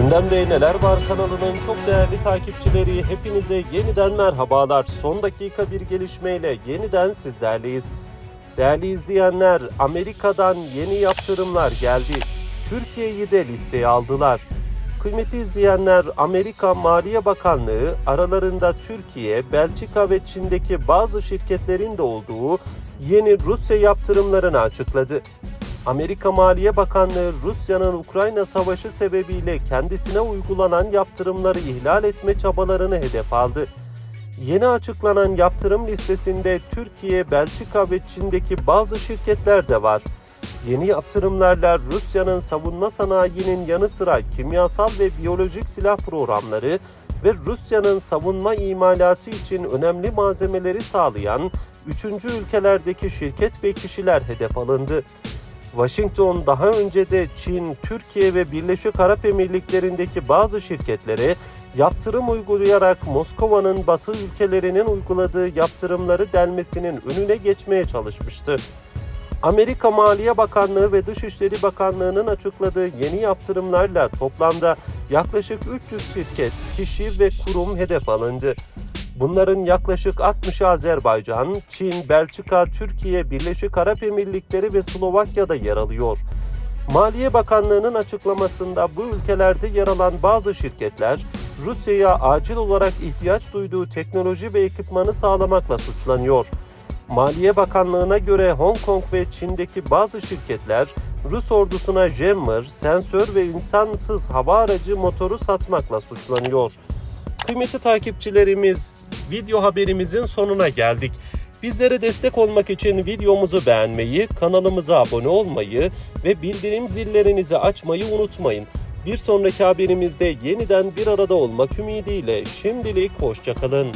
Gündemde Neler Var kanalının çok değerli takipçileri hepinize yeniden merhabalar. Son dakika bir gelişmeyle yeniden sizlerleyiz. Değerli izleyenler, Amerika'dan yeni yaptırımlar geldi. Türkiye'yi de listeye aldılar. Kıymetli izleyenler, Amerika Maliye Bakanlığı aralarında Türkiye, Belçika ve Çin'deki bazı şirketlerin de olduğu yeni Rusya yaptırımlarını açıkladı. Amerika Maliye Bakanlığı Rusya'nın Ukrayna savaşı sebebiyle kendisine uygulanan yaptırımları ihlal etme çabalarını hedef aldı. Yeni açıklanan yaptırım listesinde Türkiye, Belçika ve Çin'deki bazı şirketler de var. Yeni yaptırımlarla Rusya'nın savunma sanayinin yanı sıra kimyasal ve biyolojik silah programları ve Rusya'nın savunma imalatı için önemli malzemeleri sağlayan üçüncü ülkelerdeki şirket ve kişiler hedef alındı. Washington daha önce de Çin, Türkiye ve Birleşik Arap Emirlikleri'ndeki bazı şirketlere yaptırım uygulayarak Moskova'nın batı ülkelerinin uyguladığı yaptırımları delmesinin önüne geçmeye çalışmıştı. Amerika Maliye Bakanlığı ve Dışişleri Bakanlığı'nın açıkladığı yeni yaptırımlarla toplamda yaklaşık 300 şirket, kişi ve kurum hedef alındı. Bunların yaklaşık 60'ı Azerbaycan, Çin, Belçika, Türkiye, Birleşik Arap Emirlikleri ve Slovakya'da yer alıyor. Maliye Bakanlığı'nın açıklamasında bu ülkelerde yer alan bazı şirketler Rusya'ya acil olarak ihtiyaç duyduğu teknoloji ve ekipmanı sağlamakla suçlanıyor. Maliye Bakanlığı'na göre Hong Kong ve Çin'deki bazı şirketler Rus ordusuna jammer, sensör ve insansız hava aracı motoru satmakla suçlanıyor. Kıymetli takipçilerimiz, video haberimizin sonuna geldik. Bizlere destek olmak için videomuzu beğenmeyi, kanalımıza abone olmayı ve bildirim zillerinizi açmayı unutmayın. Bir sonraki haberimizde yeniden bir arada olmak ümidiyle şimdilik hoşçakalın.